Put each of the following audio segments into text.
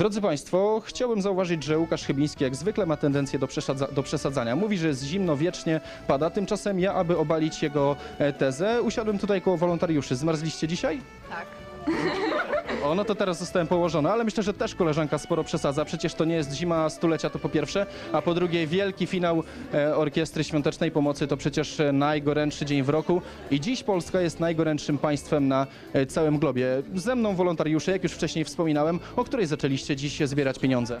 Drodzy Państwo, chciałbym zauważyć, że Łukasz Chybiński jak zwykle ma tendencję do, przesadza, do przesadzania. Mówi, że jest zimno, wiecznie pada. Tymczasem ja, aby obalić jego e, tezę, usiadłem tutaj koło wolontariuszy. Zmarzliście dzisiaj? Tak. O, no to teraz zostałem położony, ale myślę, że też koleżanka sporo przesadza. Przecież to nie jest zima stulecia, to po pierwsze, a po drugie wielki finał e, Orkiestry Świątecznej Pomocy to przecież e, najgorętszy dzień w roku i dziś Polska jest najgorętszym państwem na e, całym globie. Ze mną wolontariusze, jak już wcześniej wspominałem, o której zaczęliście dziś zbierać pieniądze.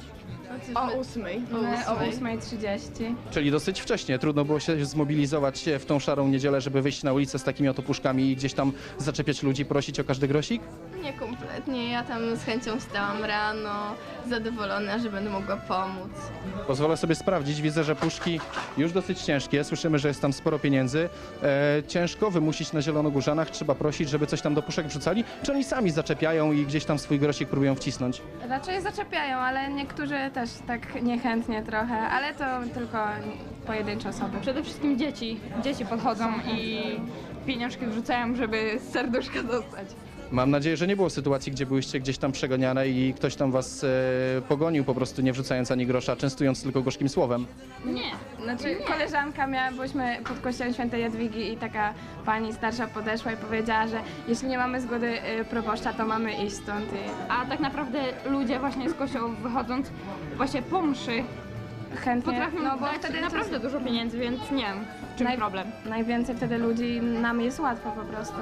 O ósmej. O 8.30. Czyli dosyć wcześnie. Trudno było się zmobilizować w tą szarą niedzielę, żeby wyjść na ulicę z takimi oto puszkami i gdzieś tam zaczepiać ludzi, prosić o każdy grosik? Nie kompletnie. Ja tam z chęcią wstałam rano, zadowolona, że będę mogła pomóc. Pozwolę sobie sprawdzić. Widzę, że puszki już dosyć ciężkie. Słyszymy, że jest tam sporo pieniędzy. E, ciężko wymusić na Zielonogórzanach. Trzeba prosić, żeby coś tam do puszek wrzucali. Czy oni sami zaczepiają i gdzieś tam swój grosik próbują wcisnąć? Raczej zaczepiają, ale niektórzy też tak niechętnie trochę, ale to tylko pojedyncze osoby. Przede wszystkim dzieci. Dzieci podchodzą i pieniążki wrzucają, żeby serduszka dostać. Mam nadzieję, że nie było sytuacji, gdzie byłyście gdzieś tam przeganiane i ktoś tam was e, pogonił, po prostu nie wrzucając ani grosza, częstując tylko gorzkim słowem. Nie. Znaczy koleżanka miała, byliśmy pod kościołem świętej Jadwigi i taka pani starsza podeszła i powiedziała, że jeśli nie mamy zgody y, proboszcza, to mamy iść stąd. I A tak naprawdę ludzie właśnie z kościołów wychodząc właśnie po mszy chętnie, potrafią no bo dać wtedy naprawdę dużo pieniędzy, więc nie wiem, czym Naj- problem. najwięcej wtedy ludzi, nam jest łatwo po prostu.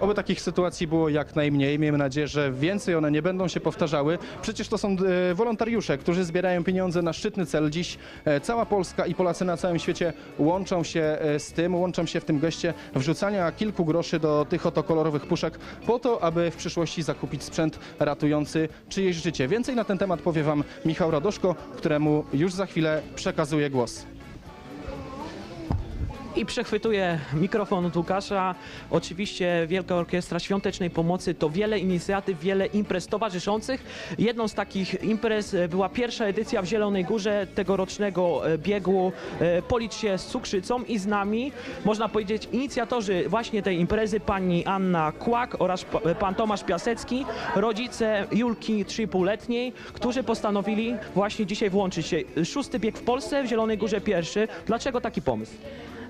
Oby takich sytuacji było jak najmniej. Miejmy nadzieję, że więcej one nie będą się powtarzały. Przecież to są e, wolontariusze, którzy zbierają pieniądze na szczytny cel. Dziś e, cała Polska i Polacy na całym świecie łączą się e, z tym, łączą się w tym geście wrzucania kilku groszy do tych oto kolorowych puszek po to, aby w przyszłości zakupić sprzęt ratujący czyjeś życie. Więcej na ten temat powie Wam Michał Radoszko, któremu już za chwilę przekazuję głos. I przechwytuję mikrofon od Łukasza. Oczywiście Wielka Orkiestra Świątecznej Pomocy to wiele inicjatyw, wiele imprez towarzyszących. Jedną z takich imprez e, była pierwsza edycja w Zielonej Górze tegorocznego e, biegu e, Policz się z cukrzycą i z nami, można powiedzieć, inicjatorzy właśnie tej imprezy, pani Anna Kłak oraz pa- pan Tomasz Piasecki, rodzice Julki 3,5-letniej, którzy postanowili właśnie dzisiaj włączyć się. Szósty bieg w Polsce, w Zielonej Górze pierwszy. Dlaczego taki pomysł?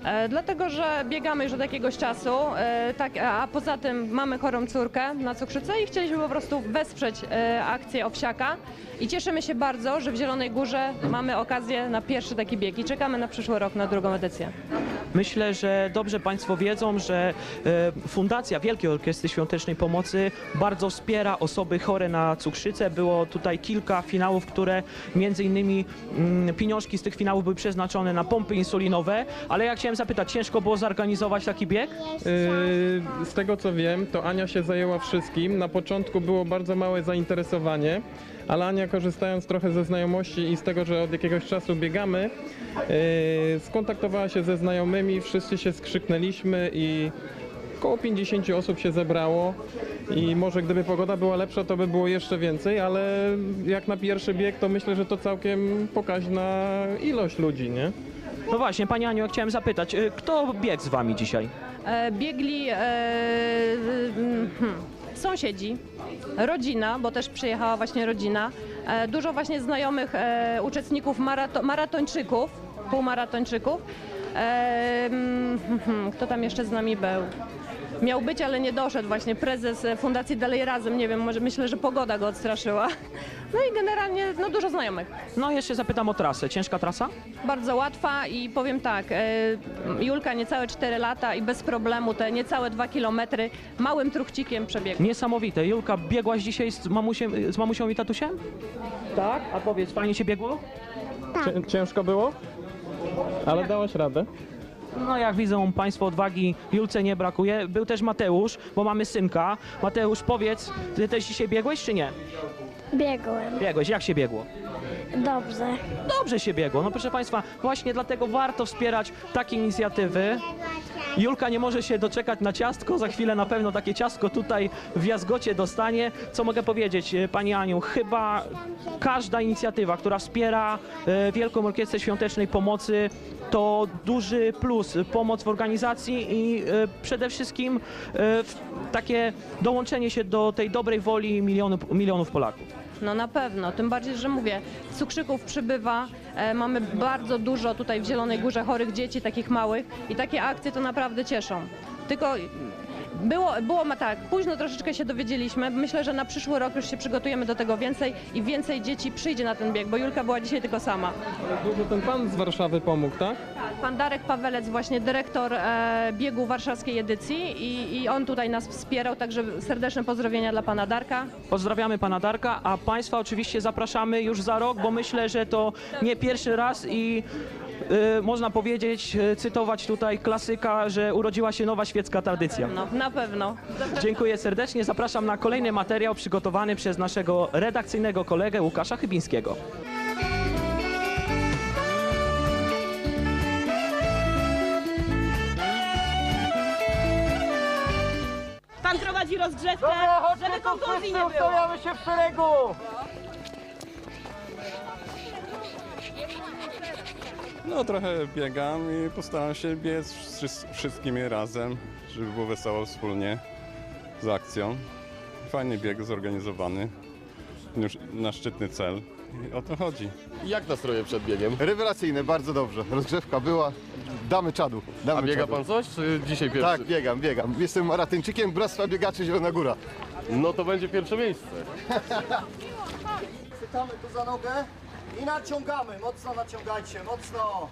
E, Dlatego, że biegamy już od jakiegoś czasu, e, tak, a poza tym mamy chorą córkę na cukrzycę i chcieliśmy po prostu wesprzeć e, akcję Owsiaka i cieszymy się bardzo, że w Zielonej Górze mamy okazję na pierwszy taki bieg i czekamy na przyszły rok na drugą edycję. Myślę, że dobrze Państwo wiedzą, że e, Fundacja Wielkiej Orkiestry Świątecznej Pomocy bardzo wspiera osoby chore na cukrzycę. Było tutaj kilka finałów, które między innymi mm, pieniążki z tych finałów były przeznaczone na pompy insulinowe, ale ja chciałem zapytać, ciężko było zorganizować taki bieg? Yy, Z tego co wiem, to Ania się zajęła wszystkim. Na początku było bardzo małe zainteresowanie, ale Ania korzystając trochę ze znajomości i z tego, że od jakiegoś czasu biegamy, yy, skontaktowała się ze znajomymi, wszyscy się skrzyknęliśmy i około 50 osób się zebrało i może gdyby pogoda była lepsza, to by było jeszcze więcej, ale jak na pierwszy bieg, to myślę, że to całkiem pokaźna ilość ludzi, nie? No właśnie, Pani Aniu, ja chciałem zapytać, e, kto biegł z Wami dzisiaj? E, Biegli e, mm, hmm, sąsiedzi, rodzina, bo też przyjechała właśnie rodzina, e, dużo właśnie znajomych e, uczestników marato, maratończyków, półmaratończyków. Hmm, kto tam jeszcze z nami był? Miał być, ale nie doszedł właśnie prezes e, Fundacji Dalej Razem, nie wiem, może myślę, że pogoda go odstraszyła. No i generalnie no, dużo znajomych. No jeszcze zapytam o trasę. Ciężka trasa? Bardzo łatwa i powiem tak, e, Julka niecałe 4 lata i bez problemu te niecałe 2 kilometry małym truchcikiem przebiegła. Niesamowite. Julka, biegłaś dzisiaj z, mamusiem, z mamusią i tatusiem? Tak. A powiedz, fajnie się biegło? Cię- Ciężko było? Ale dałaś radę. No jak widzą Państwo odwagi, Julce nie brakuje. Był też Mateusz, bo mamy synka. Mateusz, powiedz, ty też dzisiaj biegłeś czy nie? Biegłem. Biegłeś, jak się biegło? Dobrze. Dobrze się biegło. No proszę Państwa, właśnie dlatego warto wspierać takie inicjatywy. Julka nie może się doczekać na ciastko, za chwilę na pewno takie ciastko tutaj w Jazgocie dostanie. Co mogę powiedzieć, e, Pani Aniu? Chyba każda inicjatywa, która wspiera e, Wielką Orkiestrę Świątecznej Pomocy, to duży plus, pomoc w organizacji i e, przede wszystkim takie dołączenie się do tej dobrej woli milionów, milionów Polaków. No na pewno, tym bardziej, że mówię, cukrzyków przybywa, e, mamy bardzo dużo tutaj w Zielonej Górze chorych dzieci, takich małych i takie akcje to naprawdę cieszą. Tylko było, było ma tak, późno troszeczkę się dowiedzieliśmy, myślę, że na przyszły rok już się przygotujemy do tego więcej i więcej dzieci przyjdzie na ten bieg, bo Julka była dzisiaj tylko sama. Dużo ten pan z Warszawy pomógł, tak? Pan Darek Pawelec, właśnie dyrektor e, biegu warszawskiej edycji i, i on tutaj nas wspierał, także serdeczne pozdrowienia dla pana Darka. Pozdrawiamy pana Darka, a państwa oczywiście zapraszamy już za rok, bo myślę, że to nie pierwszy raz i można powiedzieć, y, cytować tutaj klasyka, że urodziła się nowa świecka tradycja. No, na pewno. Dziękuję serdecznie. Zapraszam na kolejny materiał przygotowany przez naszego redakcyjnego kolegę Łukasza Chybińskiego. Pan prowadzi rozgrzewkę, żeby kontuzji nie było. się w szeregu! No trochę biegam i postaram się biec z wszys- wszystkimi razem, żeby było wesoło wspólnie z akcją. Fajny bieg zorganizowany już na szczytny cel i o to chodzi. Jak nastroje przed biegiem? Rewelacyjne, bardzo dobrze. Rozgrzewka była. Damy czadu. Damy A biega czadu. pan coś, czy dzisiaj pierwszy? Tak, biegam, biegam. Jestem maratończykiem Bractwa Biegaczy Zielona Góra. No to będzie pierwsze miejsce. Chwytamy tu za nogę i naciągamy. Mocno naciągajcie, mocno.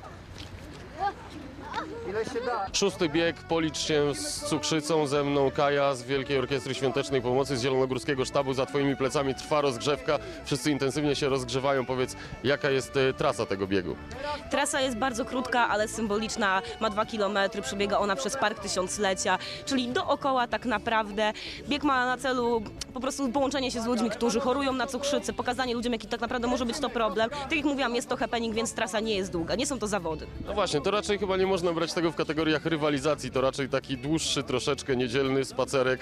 Ile się da. Szósty bieg, policz się z cukrzycą ze mną Kaja z Wielkiej Orkiestry Świątecznej Pomocy z Zielonogórskiego Sztabu. Za twoimi plecami trwa rozgrzewka. Wszyscy intensywnie się rozgrzewają. Powiedz, jaka jest e, trasa tego biegu? Trasa jest bardzo krótka, ale symboliczna. Ma dwa kilometry, przebiega ona przez Park Tysiąclecia, czyli dookoła tak naprawdę. Bieg ma na celu po prostu połączenie się z ludźmi, którzy chorują na cukrzycę, pokazanie ludziom, jaki tak naprawdę może być to problem. Tak jak mówiłam, jest to happening, więc trasa nie jest długa. Nie są to zawody. No właśnie, to raczej chyba nie można brać tego w kategoriach rywalizacji. To raczej taki dłuższy, troszeczkę niedzielny spacerek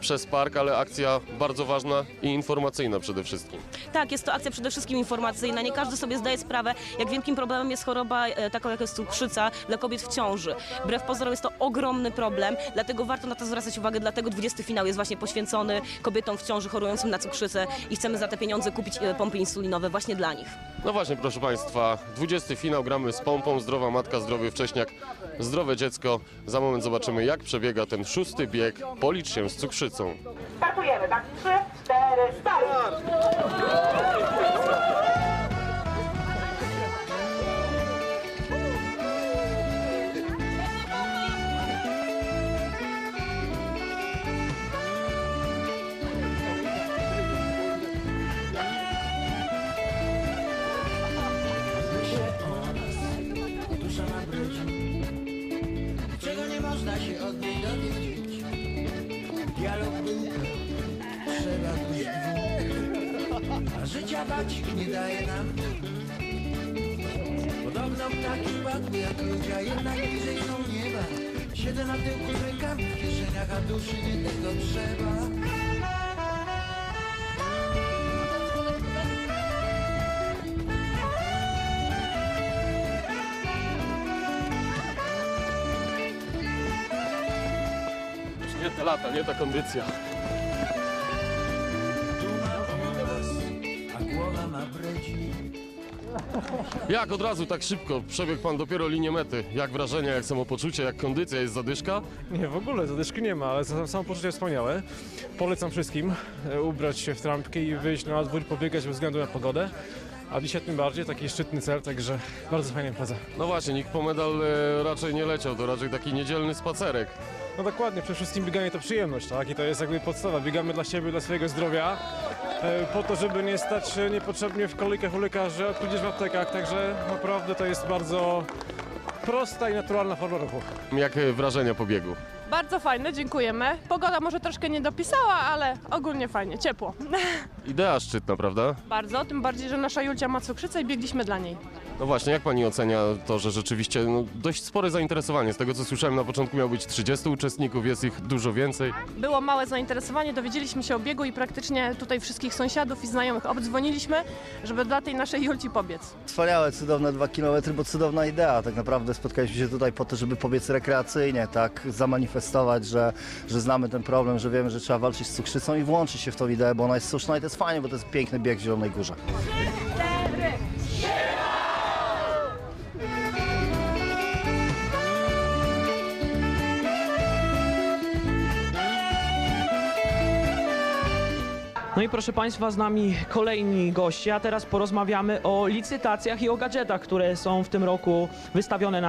przez park, ale akcja bardzo ważna i informacyjna przede wszystkim. Tak, jest to akcja przede wszystkim informacyjna. Nie każdy sobie zdaje sprawę, jak wielkim problemem jest choroba e, taką jak jest cukrzyca dla kobiet w ciąży. Wbrew pozorom jest to ogromny problem, dlatego warto na to zwracać uwagę, dlatego 20 finał jest właśnie poświęcony kobietom w ciąży chorującym na cukrzycę i chcemy za te pieniądze kupić e, pompy insulinowe właśnie dla nich. No właśnie, proszę Państwa, 20 finał gramy z pompą, zdrowa matka, zdrowy wcześniak, zdrowe dziecko. Za moment zobaczymy, jak przebiega ten szósty bieg. Policz się z cukrzycą. Startujemy, tak? Trzy, cztery, start! Czego nie można się od niej dowiedzieć. Dialog był trzeba być dwóch, a życia bać nie daje nam. Podobno ptaki padły jak ludzie, jednak bliżej są nieba. Siedzę na tyłku z rękami w kieszeniach, a duszy nie tego trzeba. Lata, nie ta kondycja. Jak od razu tak szybko przebiegł Pan dopiero linię mety? Jak wrażenia, jak samopoczucie, jak kondycja, jest zadyszka? Nie, w ogóle zadyszki nie ma, ale sam- samo poczucie wspaniałe. Polecam wszystkim e, ubrać się w trampki i wyjść na dwór, pobiegać bez względu na pogodę. A dzisiaj tym bardziej taki szczytny cel, także bardzo fajna impreza. No właśnie, nikt po medal e, raczej nie leciał, to raczej taki niedzielny spacerek. No dokładnie, przede wszystkim bieganie to przyjemność, tak? I to jest jakby podstawa. Biegamy dla siebie, dla swojego zdrowia, e, po to, żeby nie stać niepotrzebnie w kolejkach u lekarzy, tudzież w aptekach, także naprawdę to jest bardzo prosta i naturalna forma ruchu. Jak e, wrażenia po biegu? Bardzo fajne, dziękujemy. Pogoda może troszkę nie dopisała, ale ogólnie fajnie, ciepło. Idea szczytna, prawda? Bardzo, tym bardziej, że nasza Julcia ma cukrzycę i biegliśmy dla niej. No właśnie, jak pani ocenia to, że rzeczywiście no, dość spore zainteresowanie? Z tego co słyszałem na początku miało być 30 uczestników, jest ich dużo więcej. Było małe zainteresowanie, dowiedzieliśmy się o biegu i praktycznie tutaj wszystkich sąsiadów i znajomych obdzwoniliśmy, żeby dla tej naszej Julci pobiec. Wspaniałe, cudowne dwa kilometry, bo cudowna idea. Tak naprawdę spotkaliśmy się tutaj po to, żeby pobiec rekreacyjnie, tak, zamanifestować, że, że znamy ten problem, że wiemy, że trzeba walczyć z cukrzycą i włączyć się w tą ideę, bo ona jest słuszna i to jest fajnie, bo to jest piękny bieg w Zielonej Górze. No i proszę Państwa, z nami kolejni goście, a teraz porozmawiamy o licytacjach i o gadżetach, które są w tym roku wystawione na